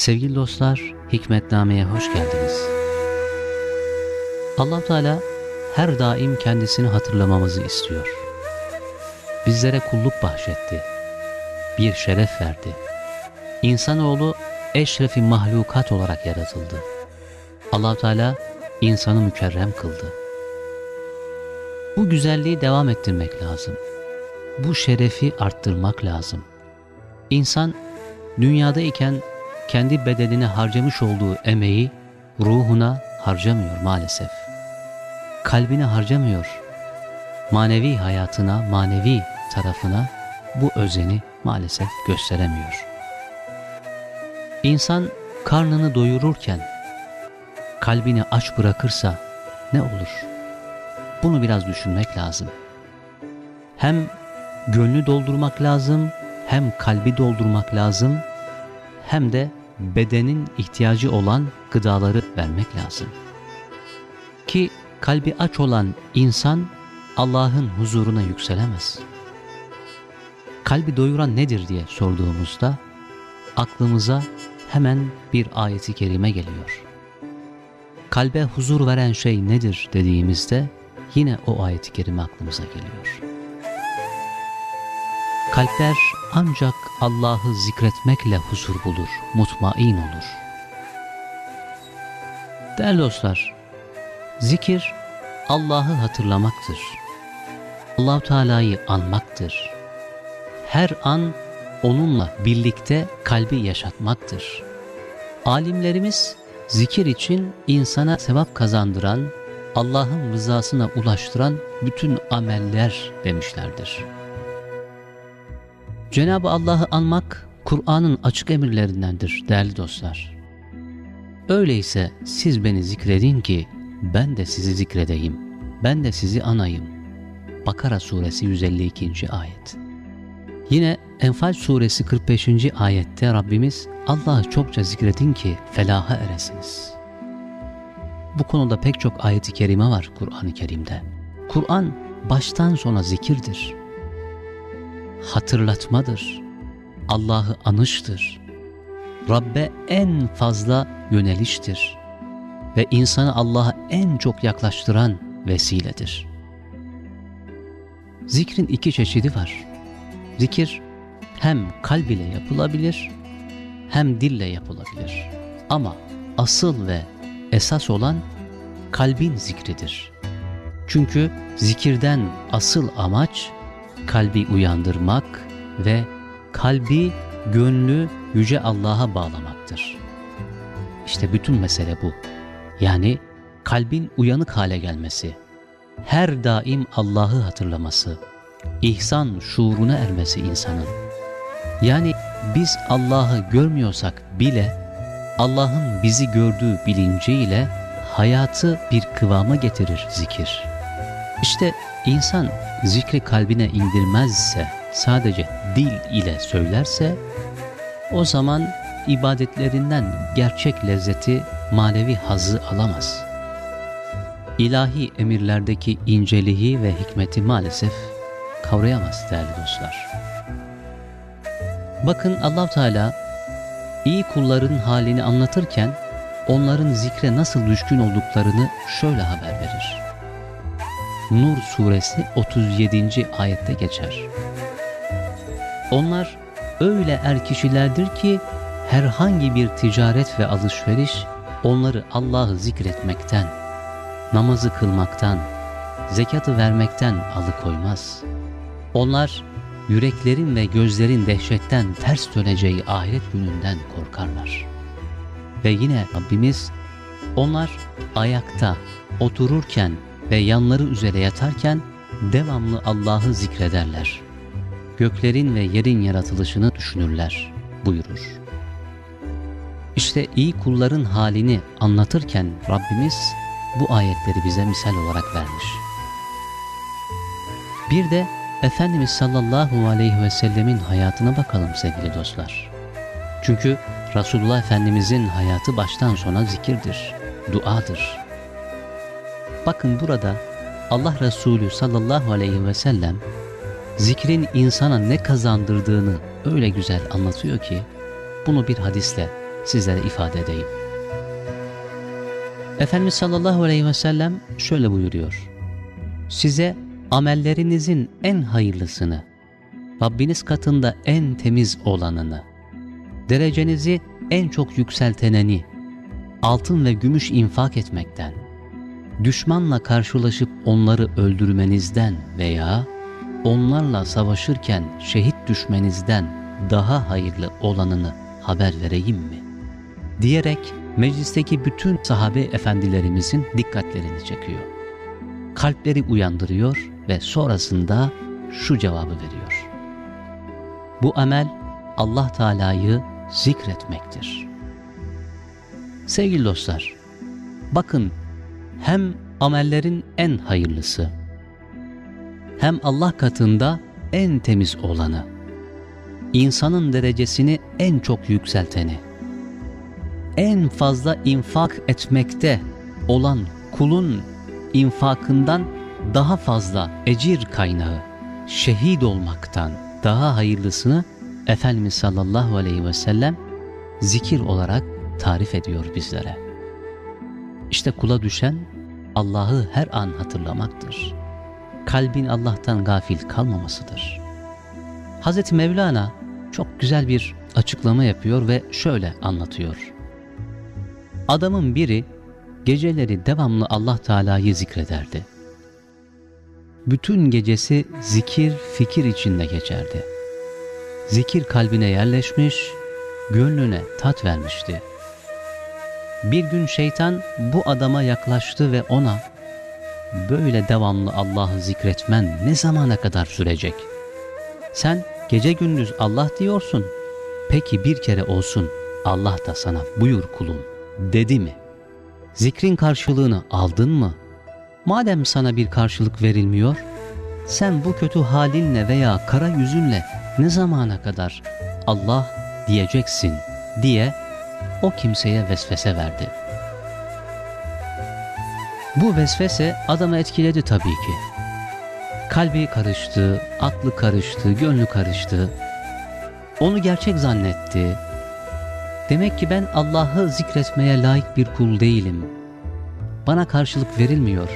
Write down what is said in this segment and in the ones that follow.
Sevgili dostlar, Hikmetname'ye hoş geldiniz. allah Teala her daim kendisini hatırlamamızı istiyor. Bizlere kulluk bahşetti. Bir şeref verdi. İnsanoğlu eşrefi mahlukat olarak yaratıldı. allah Teala insanı mükerrem kıldı. Bu güzelliği devam ettirmek lazım. Bu şerefi arttırmak lazım. İnsan dünyadayken kendi bedenine harcamış olduğu emeği ruhuna harcamıyor maalesef. Kalbine harcamıyor. Manevi hayatına, manevi tarafına bu özeni maalesef gösteremiyor. İnsan karnını doyururken kalbini aç bırakırsa ne olur? Bunu biraz düşünmek lazım. Hem gönlü doldurmak lazım, hem kalbi doldurmak lazım, hem de bedenin ihtiyacı olan gıdaları vermek lazım. Ki kalbi aç olan insan Allah'ın huzuruna yükselemez. Kalbi doyuran nedir diye sorduğumuzda aklımıza hemen bir ayeti kerime geliyor. Kalbe huzur veren şey nedir dediğimizde yine o ayeti kerime aklımıza geliyor. Kalpler ancak Allah'ı zikretmekle huzur bulur, mutmain olur. Değerli dostlar, zikir Allah'ı hatırlamaktır. allah Teala'yı anmaktır. Her an onunla birlikte kalbi yaşatmaktır. Alimlerimiz zikir için insana sevap kazandıran, Allah'ın rızasına ulaştıran bütün ameller demişlerdir. Cenab-ı Allah'ı anmak Kur'an'ın açık emirlerindendir değerli dostlar. Öyleyse siz beni zikredin ki ben de sizi zikredeyim, ben de sizi anayım. Bakara suresi 152. ayet. Yine Enfal suresi 45. ayette Rabbimiz Allah'ı çokça zikredin ki felaha eresiniz. Bu konuda pek çok ayeti kerime var Kur'an-ı Kerim'de. Kur'an baştan sona zikirdir hatırlatmadır. Allah'ı anıştır. Rabbe en fazla yöneliştir. Ve insanı Allah'a en çok yaklaştıran vesiledir. Zikrin iki çeşidi var. Zikir hem kalb ile yapılabilir hem dille yapılabilir. Ama asıl ve esas olan kalbin zikridir. Çünkü zikirden asıl amaç kalbi uyandırmak ve kalbi, gönlü yüce Allah'a bağlamaktır. İşte bütün mesele bu. Yani kalbin uyanık hale gelmesi, her daim Allah'ı hatırlaması, ihsan şuuruna ermesi insanın. Yani biz Allah'ı görmüyorsak bile Allah'ın bizi gördüğü bilinciyle hayatı bir kıvama getirir zikir. İşte İnsan zikri kalbine indirmezse, sadece dil ile söylerse, o zaman ibadetlerinden gerçek lezzeti, manevi hazı alamaz. İlahi emirlerdeki inceliği ve hikmeti maalesef kavrayamaz değerli dostlar. Bakın allah Teala iyi kulların halini anlatırken onların zikre nasıl düşkün olduklarını şöyle haber verir. Nur suresi 37. ayette geçer. Onlar öyle er kişilerdir ki herhangi bir ticaret ve alışveriş onları Allah'ı zikretmekten, namazı kılmaktan, zekatı vermekten alıkoymaz. Onlar yüreklerin ve gözlerin dehşetten ters döneceği ahiret gününden korkarlar. Ve yine Rabbimiz onlar ayakta, otururken, ve yanları üzere yatarken devamlı Allah'ı zikrederler. Göklerin ve yerin yaratılışını düşünürler buyurur. İşte iyi kulların halini anlatırken Rabbimiz bu ayetleri bize misal olarak vermiş. Bir de Efendimiz sallallahu aleyhi ve sellemin hayatına bakalım sevgili dostlar. Çünkü Resulullah Efendimizin hayatı baştan sona zikirdir, duadır. Bakın burada Allah Resulü sallallahu aleyhi ve sellem zikrin insana ne kazandırdığını öyle güzel anlatıyor ki bunu bir hadisle sizlere ifade edeyim. Efendimiz sallallahu aleyhi ve sellem şöyle buyuruyor. Size amellerinizin en hayırlısını, Rabbiniz katında en temiz olanını, derecenizi en çok yükselteneni, altın ve gümüş infak etmekten, düşmanla karşılaşıp onları öldürmenizden veya onlarla savaşırken şehit düşmenizden daha hayırlı olanını haber vereyim mi? Diyerek meclisteki bütün sahabe efendilerimizin dikkatlerini çekiyor. Kalpleri uyandırıyor ve sonrasında şu cevabı veriyor. Bu amel Allah Teala'yı zikretmektir. Sevgili dostlar, bakın hem amellerin en hayırlısı, hem Allah katında en temiz olanı, insanın derecesini en çok yükselteni, en fazla infak etmekte olan kulun infakından daha fazla ecir kaynağı, şehit olmaktan daha hayırlısını Efendimiz sallallahu aleyhi ve sellem zikir olarak tarif ediyor bizlere. İşte kula düşen Allah'ı her an hatırlamaktır. Kalbin Allah'tan gafil kalmamasıdır. Hz. Mevlana çok güzel bir açıklama yapıyor ve şöyle anlatıyor. Adamın biri geceleri devamlı Allah Teala'yı zikrederdi. Bütün gecesi zikir, fikir içinde geçerdi. Zikir kalbine yerleşmiş, gönlüne tat vermişti. Bir gün şeytan bu adama yaklaştı ve ona böyle devamlı Allah'ı zikretmen ne zamana kadar sürecek? Sen gece gündüz Allah diyorsun. Peki bir kere olsun Allah da sana buyur kulum dedi mi? Zikrin karşılığını aldın mı? Madem sana bir karşılık verilmiyor, sen bu kötü halinle veya kara yüzünle ne zamana kadar Allah diyeceksin diye o kimseye vesvese verdi. Bu vesvese adamı etkiledi tabii ki. Kalbi karıştı, aklı karıştı, gönlü karıştı. Onu gerçek zannetti. Demek ki ben Allah'ı zikretmeye layık bir kul değilim. Bana karşılık verilmiyor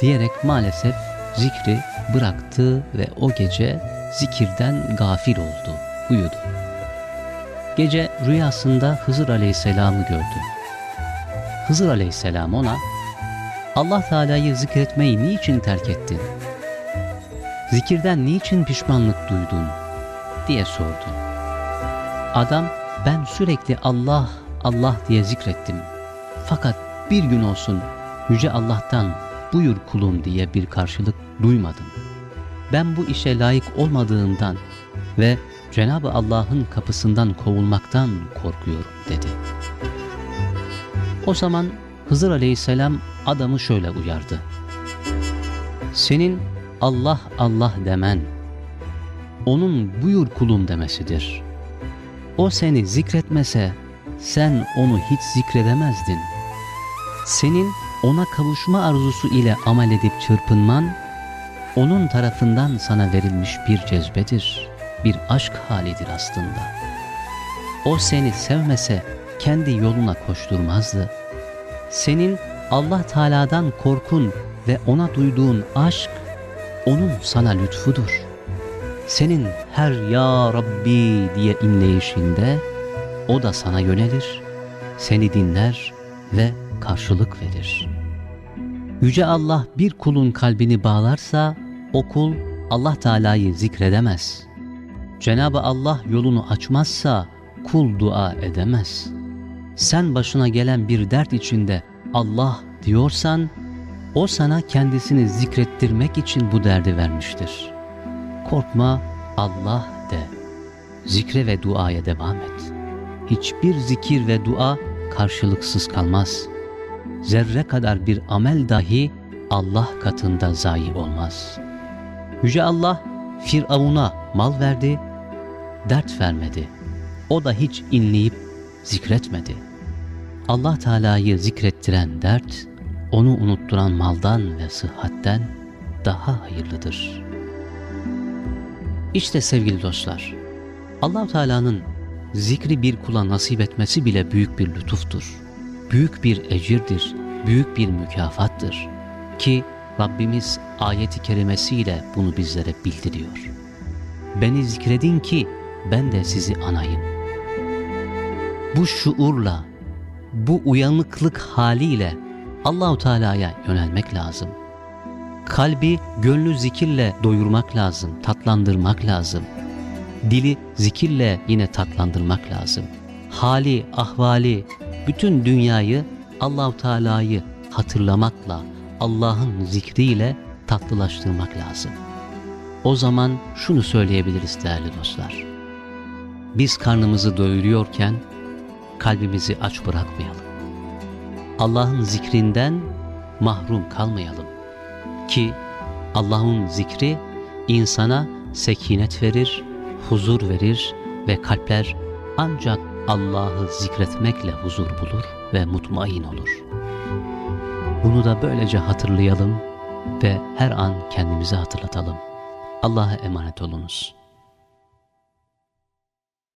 diyerek maalesef zikri bıraktı ve o gece zikirden gafil oldu, uyudu. Gece rüyasında Hızır Aleyhisselam'ı gördü. Hızır Aleyhisselam ona, Allah Teala'yı zikretmeyi niçin terk ettin? Zikirden niçin pişmanlık duydun? diye sordu. Adam, ben sürekli Allah, Allah diye zikrettim. Fakat bir gün olsun Yüce Allah'tan buyur kulum diye bir karşılık duymadım. Ben bu işe layık olmadığımdan ve Cenab-ı Allah'ın kapısından kovulmaktan korkuyorum dedi. O zaman Hızır Aleyhisselam adamı şöyle uyardı. Senin Allah Allah demen, onun buyur kulum demesidir. O seni zikretmese sen onu hiç zikredemezdin. Senin ona kavuşma arzusu ile amel edip çırpınman, onun tarafından sana verilmiş bir cezbedir, bir aşk halidir aslında. O seni sevmese kendi yoluna koşturmazdı. Senin Allah Teala'dan korkun ve ona duyduğun aşk, onun sana lütfudur. Senin her Ya Rabbi diye inleyişinde, o da sana yönelir, seni dinler ve karşılık verir. Yüce Allah bir kulun kalbini bağlarsa o kul Allah Teala'yı zikredemez. Cenab-ı Allah yolunu açmazsa kul dua edemez. Sen başına gelen bir dert içinde Allah diyorsan o sana kendisini zikrettirmek için bu derdi vermiştir. Korkma Allah de. Zikre ve duaya devam et. Hiçbir zikir ve dua karşılıksız kalmaz.'' zerre kadar bir amel dahi Allah katında zayi olmaz. Yüce Allah Firavun'a mal verdi, dert vermedi. O da hiç inleyip zikretmedi. Allah Teala'yı zikrettiren dert, onu unutturan maldan ve sıhhatten daha hayırlıdır. İşte sevgili dostlar, allah Teala'nın zikri bir kula nasip etmesi bile büyük bir lütuftur. Büyük bir ecirdir, büyük bir mükafattır. Ki Rabbimiz ayeti kerimesiyle bunu bizlere bildiriyor. Beni zikredin ki ben de sizi anayım. Bu şuurla, bu uyanıklık haliyle Allahu Teala'ya yönelmek lazım. Kalbi gönlü zikirle doyurmak lazım, tatlandırmak lazım. Dili zikirle yine tatlandırmak lazım. Hali, ahvali, bütün dünyayı Allahu Teala'yı hatırlamakla, Allah'ın zikriyle tatlılaştırmak lazım. O zaman şunu söyleyebiliriz değerli dostlar. Biz karnımızı doyuruyorken kalbimizi aç bırakmayalım. Allah'ın zikrinden mahrum kalmayalım. Ki Allah'ın zikri insana sekinet verir, huzur verir ve kalpler ancak Allah'ı zikretmekle huzur bulur ve mutmain olur. Bunu da böylece hatırlayalım ve her an kendimize hatırlatalım. Allah'a emanet olunuz.